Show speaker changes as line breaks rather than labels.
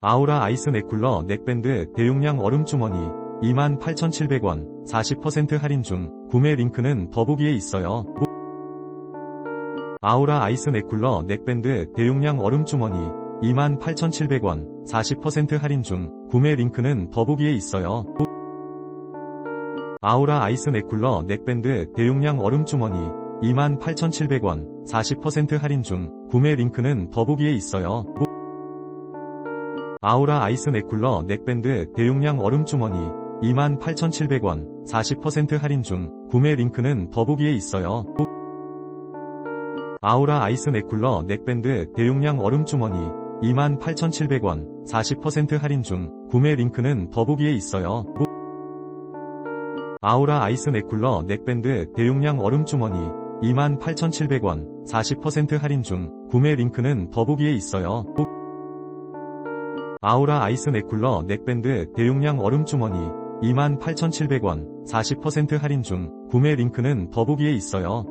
아우라 아이스 넥쿨러 넥밴드 대용량 얼음 주머니 28,700원 40% 할인 중 구매 링크는 더보기에 있어요. 아우라 아이스 넥쿨러 넥밴드 대용량 얼음 주머니 28,700원 40% 할인 중 구매 링크는 더보기에 있어요. 아우라 아이스 넥쿨러 넥밴드 대용량 얼음 주머니 28,700원 40% 할인 중 구매 링크는 더보기에 있어요. 아우라 아이스 넥쿨러 넥밴드 대용량 얼음 주머니 28,700원 40% 할인 중 구매 링크는 더보기에 있어요. 아우라 아이스 넥쿨러 넥밴드 대용량 얼음 주머니 28,700원 40% 할인 중 구매 링크는 더보기에 있어요. 아우라 아이스 넥쿨러 넥밴드 대용량 얼음 주머니 28,700원 40% 할인 중 구매 링크는 더보기에 있어요. 아우라 아이스 넥쿨러 넥밴드 대용량 얼음 주머니 28,700원 40% 할인 중 구매 링크는 더보기에 있어요.